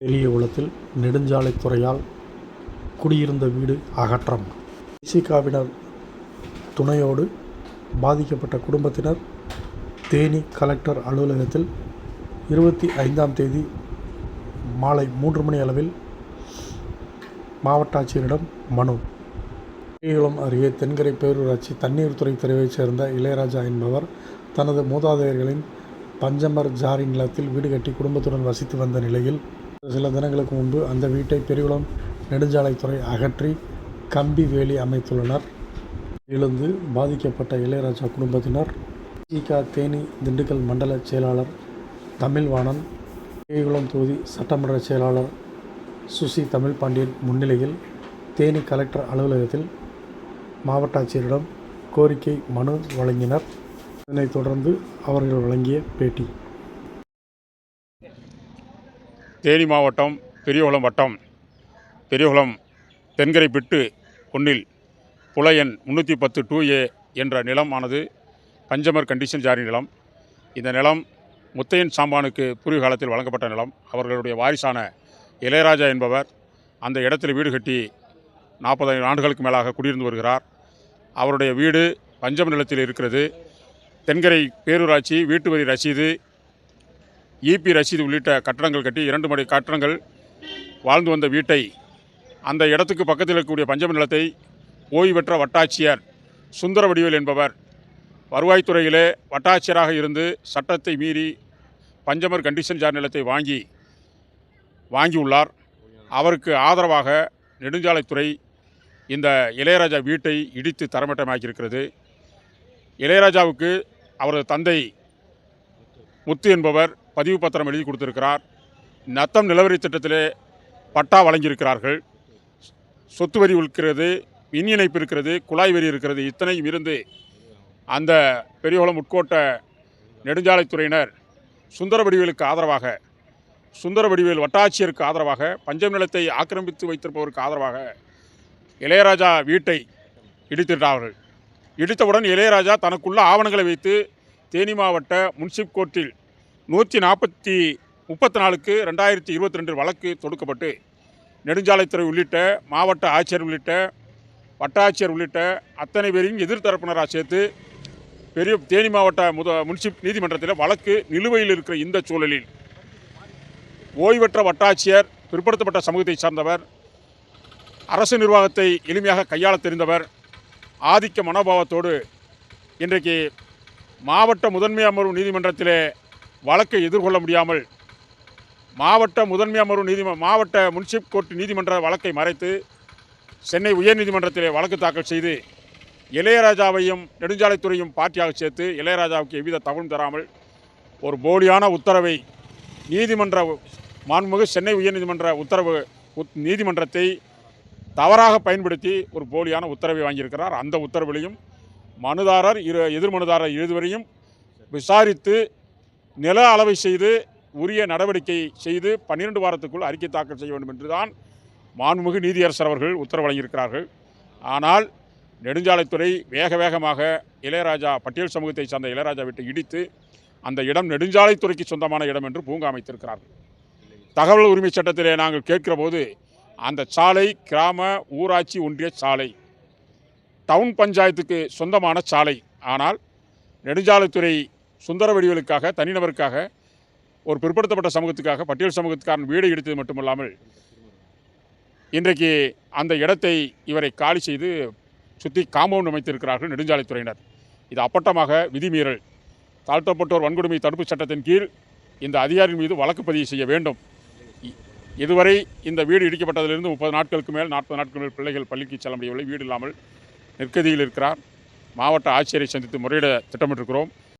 பெரியகுளத்தில் நெடுஞ்சாலைத்துறையால் குடியிருந்த வீடு அகற்றம். இசிகாவினர் துணையோடு பாதிக்கப்பட்ட குடும்பத்தினர் தேனி கலெக்டர் அலுவலகத்தில் இருபத்தி ஐந்தாம் தேதி மாலை மூன்று மணி அளவில் மாவட்ட ஆட்சியரிடம் மனு. ஸ்ரீகுளம் அருகே தென்கரை பேரூராட்சி தண்ணீர் துறை தெருவைச் சேர்ந்த இளையராஜா என்பவர் தனது மூதாதையர்களின் பஞ்சமர் ஜாரி நிலத்தில் வீடு கட்டி குடும்பத்துடன் வசித்து வந்த நிலையில் சில தினங்களுக்கு முன்பு அந்த வீட்டை பெரியகுளம் நெடுஞ்சாலைத்துறை அகற்றி கம்பி வேலி அமைத்துள்ளனர். எழுந்து பாதிக்கப்பட்ட இளையராஜா குடும்பத்தினர் திக தேனி திண்டுக்கல் மண்டல செயலாளர் தமிழ்வாணன் பெரியகுளம் தொகுதி சட்டமன்ற செயலாளர் சுசி தமிழ் பாண்டியன் முன்னிலையில் தேனி கலெக்டர் அலுவலகத்தில் மாவட்ட ஆட்சியரிடம் கோரிக்கை மனு வழங்கினர். இதனைத் தொடர்ந்து அவர்கள் வழங்கிய பேட்டி. தேனி மாவட்டம் பெரியகுளம் வட்டம் பெரியகுளம் தென்கரை பிட்டு ஒன்றில் புல எண் முந்நூற்றி பத்து டூ ஏ என்ற நிலமானது பஞ்சமர் கண்டிஷன் ஜாரி நிலம். இந்த நிலம் முத்தையன் சாம்பானுக்கு பூர்வீக காலத்தில் வழங்கப்பட்ட நிலம். அவர்களுடைய வாரிசான இளையராஜா என்பவர் அந்த இடத்தில் வீடு கட்டி நாற்பது ஆண்டுகளுக்கு மேலாக குடியிருந்து வருகிறார். அவருடைய வீடு பஞ்சம நிலத்தில் இருக்கிறது. தென்கரை பேரூராட்சி வீட்டு வரி ரசீது ஈபி ரசீது உள்ளிட்ட கட்டடங்கள் கட்டி இரண்டு மடை கட்டடங்கள் வாழ்ந்து வந்த வீட்டை அந்த இடத்துக்கு பக்கத்தில் இருக்கக்கூடிய பஞ்சம நிலத்தை ஓய்வு பெற்ற வட்டாட்சியர் சுந்தர வடிவேல் என்பவர் வருவாய்த்துறையிலே வட்டாட்சியராக இருந்து சட்டத்தை மீறி பஞ்சமர் கண்டிஷன் ஜார் நிலத்தை வாங்கி வாங்கியுள்ளார். அவருக்கு ஆதரவாக நெடுஞ்சாலைத்துறை இந்த இளையராஜா வீட்டை இடித்து தரமட்டமாக்கியிருக்கிறது. இளையராஜாவுக்கு அவரது தந்தை முத்து என்பவர் பதிவு பத்திரம் எழுதி கொடுத்திருக்கிறார். நத்தம் நிலவரி திட்டத்திலே பட்டா வழங்கியிருக்கிறார்கள். சொத்து வரி இருக்கிறது மின் இணைப்பு இருக்கிறது குழாய் வரி இருக்கிறது இத்தனையும் இருந்து அந்த பெரியகுளம் உட்கோட்ட நெடுஞ்சாலைத்துறையினர் சுந்தர வடிவேலுக்கு ஆதரவாக சுந்தர வடிவேல் வட்டாட்சியருக்கு ஆதரவாக பஞ்சம் நிலத்தை ஆக்கிரமித்து வைத்திருப்பவருக்கு ஆதரவாக இளையராஜா வீட்டை இடித்திருந்தார்கள் இடித்தவுடன் இளையராஜா தனக்குள்ள ஆவணங்களை வைத்து தேனி மாவட்ட முன்சிப் கோர்ட்டில் நூற்றி நாற்பத்தி முப்பத்தி நாலுக்கு ரெண்டாயிரத்தி இருபத்தி ரெண்டு வழக்கு தொடுக்கப்பட்டு நெடுஞ்சாலைத்துறை உள்ளிட்ட மாவட்ட ஆட்சியர் உள்ளிட்ட வட்டாட்சியர் உள்ளிட்ட அத்தனை பேரையும் எதிர்த்தரப்பினராக சேர்த்து பெரிய தேனி மாவட்ட முத முன்சிப் நீதிமன்றத்தில் வழக்கு நிலுவையில் இருக்கிற இந்த சூழலில் ஓய்வற்ற வட்டாட்சியர் பிற்படுத்தப்பட்ட சமூகத்தை சார்ந்தவர் அரசு நிர்வாகத்தை எளிமையாக கையாள தெரிந்தவர் ஆதிக்க மனோபாவத்தோடு இன்றைக்கு மாவட்ட முதன்மை அமர்வு நீதிமன்றத்திலே வழக்கை எதிர்கொள்ள முடியாமல் மாவட்ட முதன்மை அமர்வு நீதிம மாவட்ட முன்சிப் கோர்ட் நீதிமன்ற வழக்கை மறைத்து சென்னை உயர்நீதிமன்றத்திலே வழக்கு தாக்கல் செய்து இளையராஜாவையும் நெடுஞ்சாலைத்துறையும் பார்ட்டியாக சேர்த்து இளையராஜாவுக்கு எவ்வித தகவலும் தராமல் ஒரு போலியான உத்தரவை நீதிமன்ற மாண்புமிகு சென்னை உயர்நீதிமன்ற உத்தரவு உத்- நீதிமன்றத்தை தவறாக பயன்படுத்தி ஒரு போலியான உத்தரவை வாங்கியிருக்கிறார். அந்த உத்தரவிலையும் மனுதாரர் இரு எதிர் மனுதாரர் இருவரையும் விசாரித்து நில அளவை செய்து உரிய நடவடிக்கை செய்து பன்னிரண்டு வாரத்துக்குள் அறிக்கை தாக்கல் செய்ய வேண்டும் என்றுதான் மாண்புமிகு நீதியரசர் அவர்கள் உத்தரவு வழங்கியிருக்கிறார்கள். ஆனால் நெடுஞ்சாலைத்துறை வேக வேகமாக இளையராஜா பட்டியல் சமூகத்தை சார்ந்த இளையராஜா வீட்டை இடித்து அந்த இடம் நெடுஞ்சாலைத்துறைக்கு சொந்தமான இடம் என்று பூங்கா அமைத்திருக்கிறார்கள். தகவல் உரிமை சட்டத்திலே நாங்கள் கேட்கிற போது அந்த சாலை கிராம ஊராட்சி ஒன்றிய சாலை டவுன் பஞ்சாயத்துக்கு சொந்தமான சாலை. ஆனால் நெடுஞ்சாலைத்துறை சுந்தர வடிவலுக்காக தனிநபருக்காக ஒரு பிற்படுத்தப்பட்ட சமூகத்துக்காக பட்டியல் சமூகத்துக்காரன் வீடு இடித்தது மட்டுமல்லாமல் இன்றைக்கு அந்த இடத்தை இவரை காலி செய்து சுற்றி காம்பவுண்ட் அமைத்திருக்கிறார்கள் நெடுஞ்சாலைத்துறையினர். இது அப்பட்டமாக விதிமீறல். தாழ்த்தப்பட்டோர் வன்கொடுமை தடுப்புச் சட்டத்தின் கீழ் இந்த அதிகாரியின் மீது வழக்கு பதிவு செய்ய வேண்டும். இதுவரை இந்த வீடு இடிக்கப்பட்டதிலிருந்து முப்பது நாட்களுக்கு மேல் நாற்பது நாட்கள் மேல் பிள்ளைகள் பள்ளிக்கு செல்ல முடியவில்லை. வீடு இல்லாமல் நெற்கதியில் இருக்கிறார். மாவட்ட ஆட்சியரை சந்தித்து முறையிட திட்டமிட்டிருக்கிறோம்.